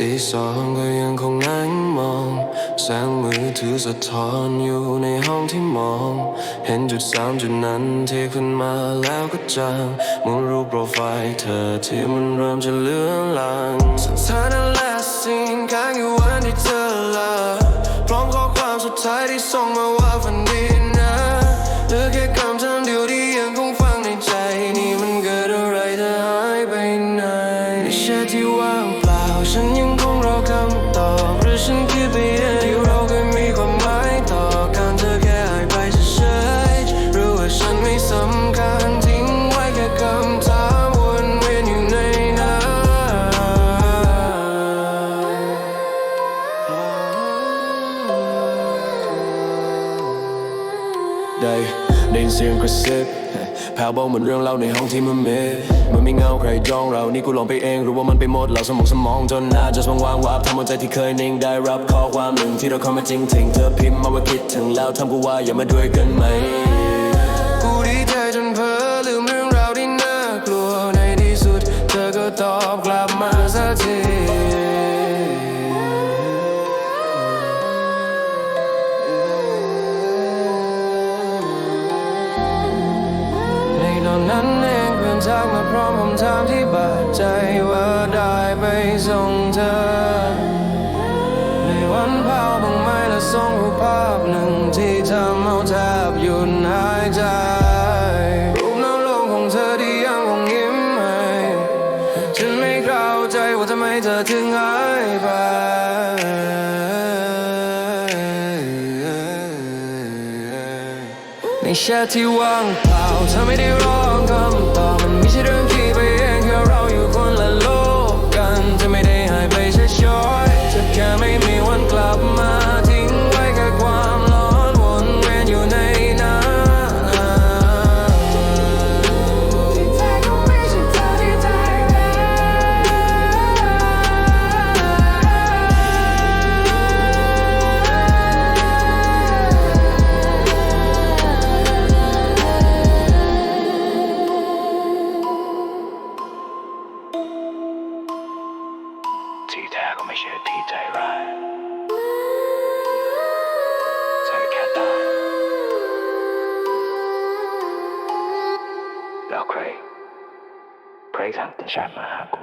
สองก็ยังคงนั่งมอง แสงมือถือสะท้อนอยู่ในห้องที่มอง เห็นจุดสามจุดนั้นที่ขึ้นมาแล้วก็จางมองรูปโปรไฟล์เธอที่มันเริ่มจะเลือนลางสถานะและสิ่งค้างอยู่วันที่เธอลาพร้อมข้อความสุดท้ายที่ส่ง ที่ว่างเปล่า ฉันยังคงรอคำตอบหรือฉันคิดไปเองที่เราเคยมีความหมายต่อกันเธอแค่หายไปเฉยๆหรือว่าฉันไม่สำคัญทิ้งไว้แค่คำถามวนเวียนอยู่ในนั้นได้ได้ยินเสียงกระซิบ แผ่วเบาเหมือนเรื่องเล่าในห้องที่มันเมมันไม่เงาใครจ้องเรานี่กูหลงไปเองรู้ว่ามันไปหมดเราสมองสมองจนหน้าจะสว่างวาบทำหัวใจที่เคยนิ่งได้รับข้อความหนึ่งที่เราเข้ามาจริงถึงเธอพิมพ์มาว่าคิดถึงแล้วทำกูว่าอย่ามาด้วยกันไหมกูดีใจ องเพื่อนทักมาพร้อมคำถามที่บาดใจว่าได้ไปส่งเธอ ในวันเผาบางไม้และส่งรูปภาพหนึ่งที่ทำเอาแทบหยุดหายใจรูปน้ำลงของเธอที่ยังคงยิ้มให้ฉันไม่เข้าใจว่าทำไมเธอถึงหายไปในแชทที่ว่างเปล่าเธอไม่ได้รอ ไม่ใช่ที่ใจร้ายใจแค่ตายแล้วใครใครทางแต่ฉันมาหากู